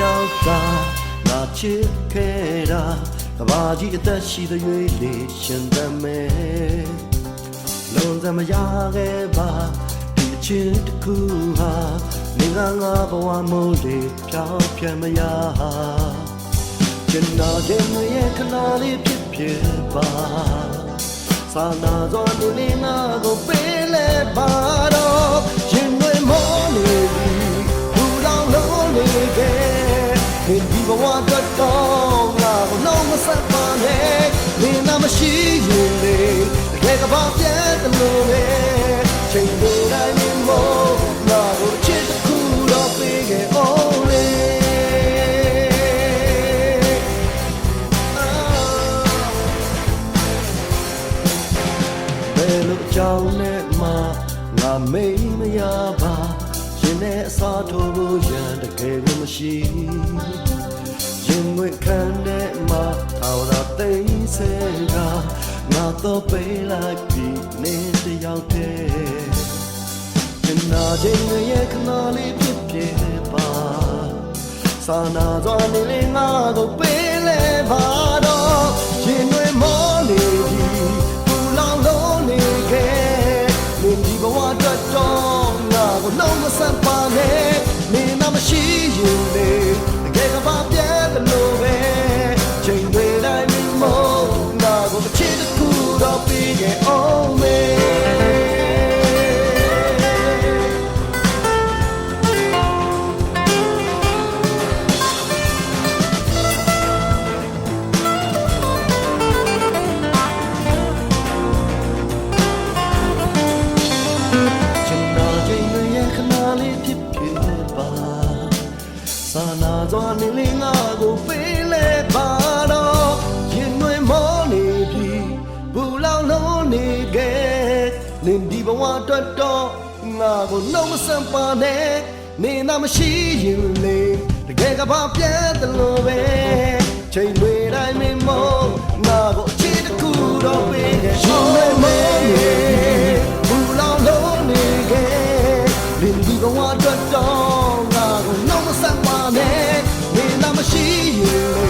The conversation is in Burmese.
ယောက်ကငါချစ်ခဲ့တာကဘာကြီးအသက်ရှိတဲ့ရွေးလေးရှင်သမဲ့လုံးစမရခဲ့ပါဒီအချင်းတစ်ခုဟာနေငါငါဘဝမိုးလေးဖြောင်းပြမရကျင်နာခြင်းရဲ့ခဏလေးဖြစ်ဖြစ်ပါစာနာသောလူလေးငါကိုပေးလဲပါတော့ရင်တွေမောနေ မဆက်ပါနဲ့နေနာမရှိရင်လေတကယ်ကဘာပြတ်တယ်လို့ပဲချိန်တွေတိုင်းမို့ငါကိုချစ်တစ်ခုတော့ပေးခဲ့ only ဘယ်လိုကြောင့်နဲ့မှငါမိတ်မရပါရင်နဲ့အစားထိုးဖို့ရန်တကယ်ကိုမရှိရင်ဝင်ခံတဲ့မှာထောင်သာသိမ့် စေကငါတော့ပေးလိုက်ပြီးနေတယောက်တည်းကျင်နာခြင်းရဲ့ခဏလေးဖြစ်ဖြစ်ပါစာနာစွာနေလေငါကိုပေးလဲပါတော့ရင်တွေမောနေပြီဘူလောင်လုံးနေခဲ့မင်းဒီဘဝအတွက်တော့ငါကိုလုံးမဆန်ပါနဲ့ တော့ပြီးခဲ့အောင်မေ ပေးခဲ့နင်ဒီဘဝအတွက်တော့ငါကိုနှုတ်မဆန်ပါနဲ့နေနာမရှိရင်လေတကယ်ကဘာပြတ်တယ်လို့ပဲချိန်တွေတိုင်းမင်းမောငါကိုအချစ်တစ်ခုတော့ပေးခဲ့ရှင်မဲမဲဘူးလောင်လို့နေခဲ့နင်ဒီဘဝအတွက်တော့ငါကိုနှုတ်မဆန်ပါနဲ့နေနာမရှိရင်လေ